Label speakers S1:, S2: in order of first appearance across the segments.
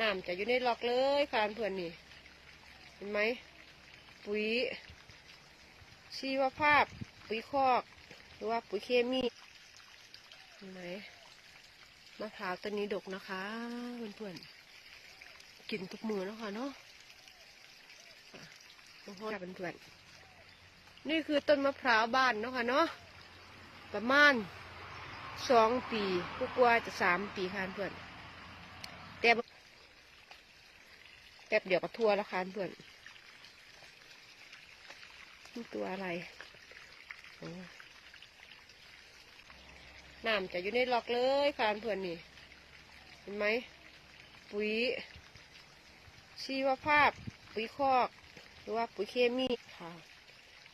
S1: น้ำจะอยู่ในล็อกเลยค่ะเพื่อนนี่ เห็นไหม ปุ๋ย ชีวภาพ ปุ๋ยคอก หรือว่าปุ๋ยเคมี เห็นไหมมะพร้าวต้นนี้ดกนะคะเพื่อนๆ กินทุกมือแล้วค่ะเนาะโอ้โหเพื่อนๆ นี่คือต้นมะพร้าวบ้านเนาะค่ะเนาะ ประมาณสองปีกว่าจะสามปีค่ะเพื่อน แต่บ แป๊บเดียวก็ทั่วแล้วค่ะเพื่อนนี่ตัวอะไรน้ำจะอยู่ในหลอกเลยค่ะเพื่อนนี่เห็นไหมปุ๋ยชีวภาพ ปุ๋ยคอก หรือว่าปุ๋ยเคมีค่ะ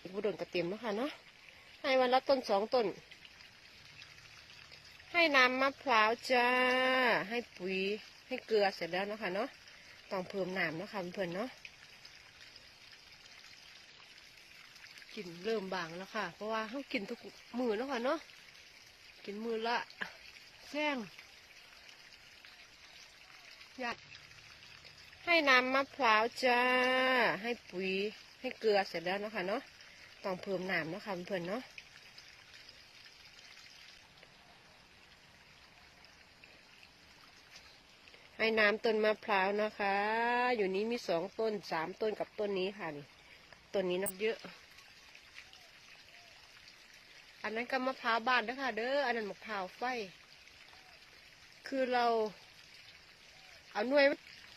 S1: อีกบุดนกระเตรียมแล้วค่ะเนาะให้วันละต้นสองต้น ให้น้ำมะพร้าวจ้า ให้ปุ๋ยให้เกลือเสร็จแล้วเนาะคะเนาะ ต้องเพิ่มน้ำนะคะเพื่อนเนาะกลินเริ่มบางแล้วค่ะ เพราะว่าเขากินทุกมือแล้วค่ะเนาะกินมือละแซงอยากให้น้ำมะพร้าวจ้า ให้ปุ๋ยให้เกลือเสร็จแล้วนะคะเนาะต้องเพิ่มน้ำนะคะเพื่อนเนาะ ให้น้ำต้นมะพร้าวนะคะ อยู่นี้มีสองต้นสามต้นกับต้นนี้ค่ะนี่ต้นนี้นะเยอะ อันนั้นก็มะพร้าวบ้านนะคะเด้ออันนั้นมะพร้าวไฟ คือเรา เอาหน่วย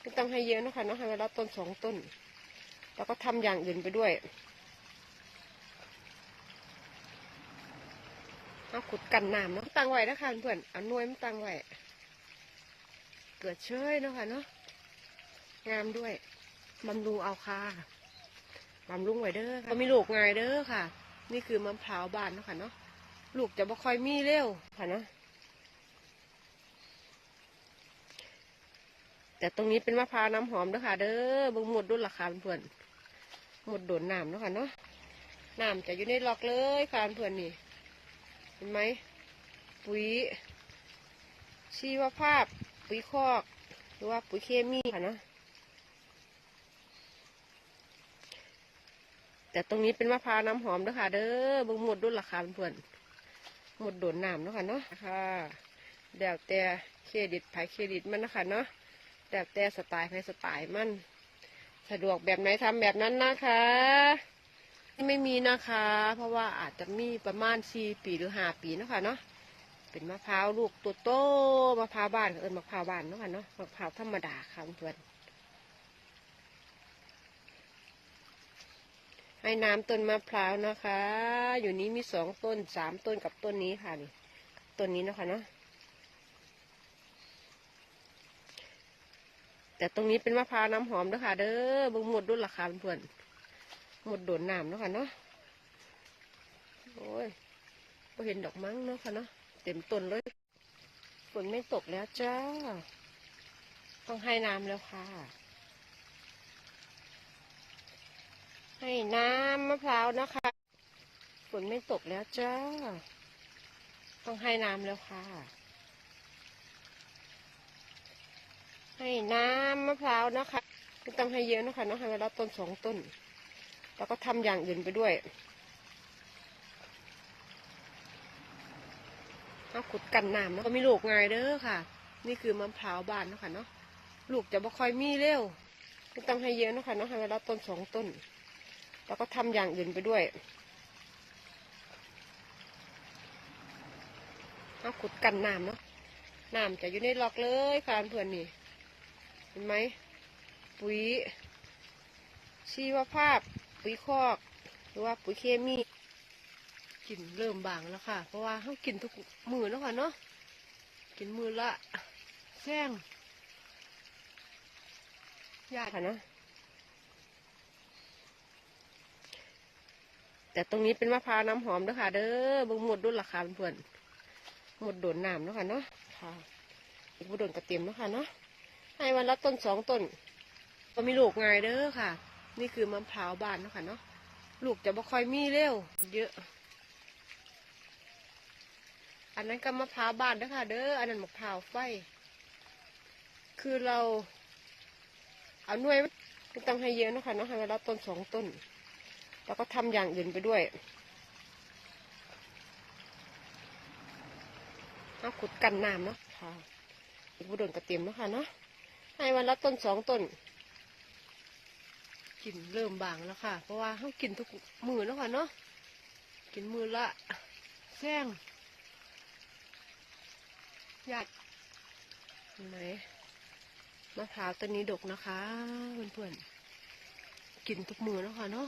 S1: ไม่ต้องให้เยอะนะคะเนาะให้เวลาต้นสองต้น แล้วก็ทำอย่างอื่นไปด้วยเอาขุดกันน้ำเนาะตังไว้นะคะเพื่อนเอาหน่วยมันตังไว้ กิดเชยเนาะค่ะเนาะงามด้วยบำรุงเอาค่ะบำรุงไว้เด้อค่ะมีลูกงายเด้อค่ะ นี่คือมะพร้าวบานเนาะค่ะเนาะลูกจะบ่ค่อยมีเร็วค่ะเนาะแต่ตรงนี้เป็นมะพร้าวน้ำหอมเด้อค่ะ เด้อบงหมดดุลราคาเพื่อนหมดโดนน้ำเนาะค่ะเนาะน้ำจะอยู่ในล็อกเลยค่ะเพื่อนนี่เห็นไหมปุ๋ยชีวภาพ ปุ๋ยคอก หรือว่าปุ๋ยเคมีค่ะเนาะแต่ตรงนี้เป็นมะพร้าวน้ำหอมด้อค่ะเด้อบงหมดดุลราคาเพื่อนหมดโดนน้ำเนาะค่ะเนาะค่ะเดี๋ยวแต่เครดิตไผเครดิตมันนะคะเนาะเดี๋ยวแต่สไตล์ไผสไตล์มัน สะดวกแบบไหนทำแบบนั้นนะคะไม่มีนะคะ เพราะว่าอาจจะมีประมาณสี่ปีหรือห้าปีนะคะเนาะ เป็นมะพร้าวลูกตัวโตมะพร้าวบ้านเอิญมะพร้าวบ้านเนาะค่ะเนาะมะพร้าวธรรมดาค่ะเพื่อนให้น้ำต้นมะพร้าวนะคะ อยู่นี้มีสองต้นสามต้นกับต้นนี้ค่ะนี่ต้นนี้นะคะเนาะแต่ตรงนี้เป็นมะพร้าวน้ำหอมเด้อค่ะ เด้อบงหมดดุลราคาเพื่อนหมดโดนน้ำเนาะค่ะเนาะโอ้ยไ่เห็นดอกมั้งเนาะค่ะเนาะ เต็มต้นเลยฝนไม่ตกแล้วจ้า ต้องให้น้ำแล้วค่ะ ให้น้ำมะพร้าวนะคะฝนไม่ตกแล้วจ้า ต้องให้น้ำแล้วค่ะ ให้น้ำมะพร้าวนะคะไม่ต้องให้เยอะนะคะเนาะให้เวลาต้นสองต้น แล้วก็ทำอย่างอื่นไปด้วย เอาขุดกันน้ำเนาะก็มีลูกไงายเด้อค่ะ นี่คือมะพร้าวบานเนาะค่ะเนาะลูกจะบ่ค่อยมีเร็วไม่ต้องให้เยอะเนาะค่ะเนาะให้เวลาต้นสองต้น แล้วก็ทำอย่างอื่นไปด้วยเอาขุดกันน้ำเนาะน้ำจะอยู่ในล็อกเลยค่ะเพื่อนนี่เห็นไหมปุ๋ยชีวภาพ ปุ๋ยคอก หรือว่าปุ๋ยเคมี กลินเริ่มบางแล้วค่ะ เพราะว่าเขากินทุกมือแล้วค่ะเนาะกินมือละแซงยากค่ะเนาะแต่ตรงนี้เป็นมะพร้าวน้ำหอมเด้อค่ะ เด้อเบิ่งหมดดุลราคาเพื่อนหมดโดนน้ำเนาะค่ะเนาะค่ะ อีกบุดนกระเตรียมเนาะค่ะเนาะให้วันละต้นสองต้นก็มีลูกไงายเด้อค่ะ นี่คือมะพร้าวบานเนาะค่ะเนาะลูกจะบ่ค่อยมีเร็ว เยอะ อันนั้นก็มะพร้าวบ้านเด้อค่ะเด้อ อันนั้นมะพร้าวไฟ คือเรา เอาหน่วยไม่ต้องให้เยอะนะคะเนาะให้เวลาต้นสองต้น แล้วก็ทำอย่างอื่นไปด้วยเอาขุดกันน้ำเนาะค่ะ อีกบุดนกระเทียมเนาะค่ะเนาะ ให้วันละต้นสองต้นกินเริ่มบางแล้วค่ะ เพราะว่าเขากินทุกมือแล้วค่ะเนาะ กินมือละแซง ยาดเห็นไหมมะพร้าวต้นนี้ดกนะคะเพื่อนๆกินทุกมือแล้วค่ะเนาะ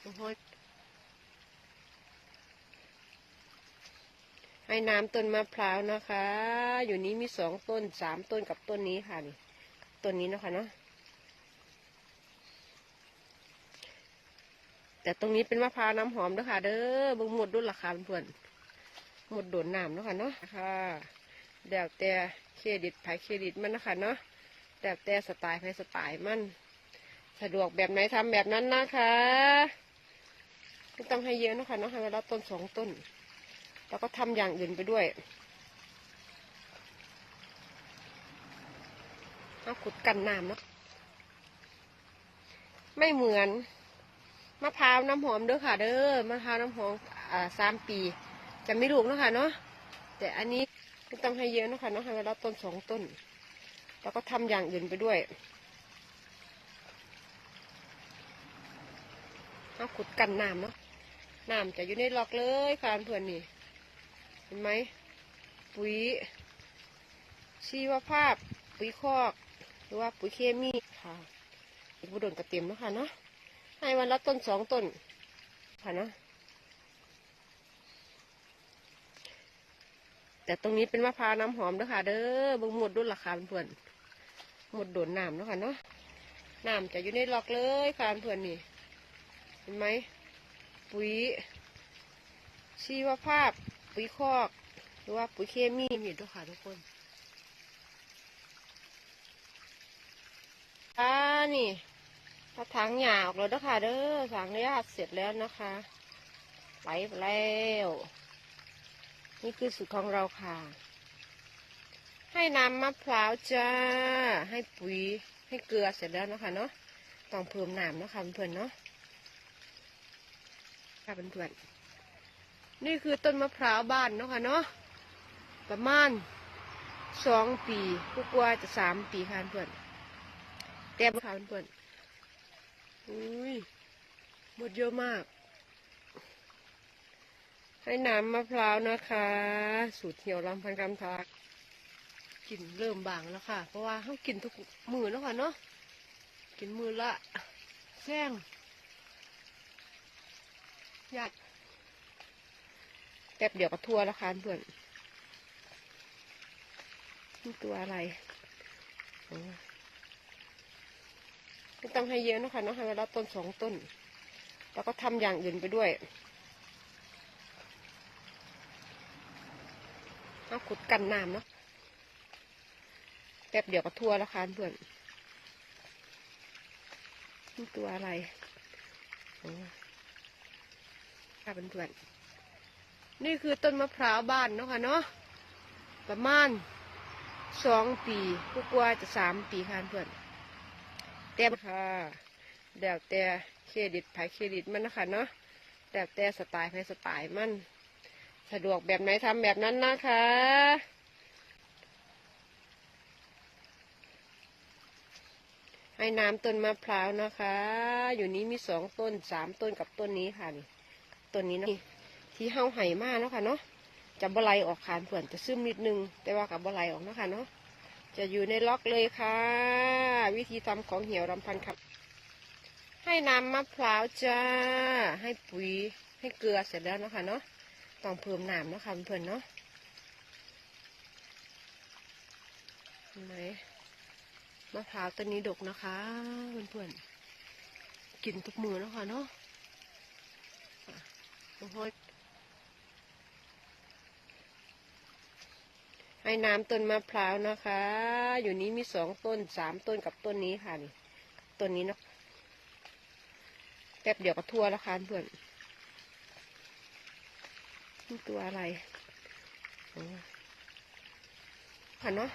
S1: โอ้โหให้น้ำต้นมะพร้าวนะคะ อยู่นี้มีสองต้นสามต้นกับต้นนี้ค่ะนี่ต้นนี้นะคะเนาะแต่ตรงนี้เป็นมะพร้าวน้ำหอมด้วยค่ะ เด้อบึงหมดดุลราคาเพื่อนๆ ดโดนน้ำเนาะค่ะเนาะค่ะเดี๋ยวแต่เครดิตไผเครดิตมันนะคะเนาะเดี๋ยวแต่สไตล์ไผสไตล์มัน สะดวกแบบไหนทำแบบนั้นนะคะไม่ต้องให้เยอะนะคะเนาะให้เวลาต้นสองต้น แล้วก็ทำอย่างอื่นไปด้วยเอาขุดกันน้ำเนาะไม่เหมือนมะพร้าวน้ำหอมเด้อค่ะ เด้อมะพร้าวน้ำหอมอ่าสามปี จะไม่ลูกเนาะค่ะเนาะแต่อันนี้ไม่ต้องให้เยอะเนาะค่ะเนาะให้เวลาต้นสองต้น แล้วก็ทำอย่างอื่นไปด้วยเอาขุดกันน้ำเนาะน้ำจะอยู่ในหลอกเลยค่ะเพื่อนนี่ เห็นไหมปุ๋ยชีวภาพ ปุ๋ยคอก หรือว่าปุ๋ยเคมีค่ะอีกบุดนกระเทียมเนาะค่ะเนาะให้วันละต้นสองต้นค่ะเนาะ แต่ตรงนี้เป็นมะพร้าวน้ำหอมด้วยค่ะ เด้อบงหมดดุลราคาเพื่อนหมดโดนน้ำเนาะค่ะเนาะน้ำจะอยู่ในหลอกเลยค่ะเพื่อนนี่เห็นไหมปุ๋ยชีวภาพ ปุ๋ยคอก หรือว่าปุ๋ยเคมีมีด้วยค่ะทุกคนอ่านี่ถ้าถังหยาออกแล้วนะคะเด้อสังระยะเสร็จแล้วนะคะ ไปแล้ว นี่คือสูตรของเราค่ะ ให้น้ำมะพร้าวจ้า ให้ปุ๋ย ให้เกลือเสร็จแล้วนะคะเนาะ ต้องเพิ่มน้ำเนาะคะเพื่อนเนาะ ค่ะเพื่อนๆนี่คือต้นมะพร้าวบ้านเนาะค่ะเนาะ ประมาณสองปีกว่าๆจะสามปีค่ะเพื่อนแต่ค่ะเพื่อนอุ้ยหมดเยอะมาก ให้น้ำมะพร้าวนะคะ สูตรเหี่ยวลำพันกำทากกลิ่นเริ่มบางแล้วค่ะ เพราะว่าเขากินทุกมือแล้วค่ะเนาะกินมือละแซงหยาดแป๊บเดียวก็ทั่วแล้วค่ะเพื่อนนี่ตัวอะไรไม่ต้องให้เยอะนะคะเนาะให้เวลาต้นสองต้น แล้วก็ทำอย่างอื่นไปด้วย เอาขุดกันน้ำเนาะแป๊บเดียวก็ทั่วแล้วค่ะเพื่อนนี่ตัวอะไรค่ะเพื่อนๆนี่คือต้นมะพร้าวบ้านเนาะค่ะเนาะประมาณสองปีกว่าจะสามปีค่ะเพื่อนเต็มค่ะเดี๋ยวแต่เครดิตไผเครดิตมันนะคะเนาะเดี๋ยวแต่สไตล์ไผสไตล์มัน สะดวกแบบไหนทำแบบนั้นนะคะ ให้น้ำต้นมะพร้าวนะคะ อยู่นี้มีสองต้นสามต้นกับต้นนี้ค่ะนี่ต้นนี้นะที่เฮาไห่มากเนาะค่ะเนาะจะบไหลออกขานเผื่อนจะซึมนิดนึง แต่ว่ากับบไหลออกเนาะค่ะเนาะจะอยู่ในล็อกเลยค่ะ วิธีทำของเหี่ยวรำพันครับ ให้น้ำมะพร้าวจ้า ให้ปุ๋ยให้เกลือเสร็จแล้วเนาะค่ะเนาะ ต้องเพิ่มน้ำนะคะเพื่อนเนาะเห็นไหมมะพร้าวต้นนี้ดกนะคะเพื่อนๆกินทุกมือนะคะเนาะอะโอ้โหให้น้ำต้นมะพร้าวนะคะ อยู่นี้มีสองต้นสามต้นกับต้นนี้ค่ะนี่ต้นนี้เนาะแป๊บเดียวก็ทั่วแล้วค่ะเพื่อน นี่ตัวอะไรอ๋อค่ะเนาะ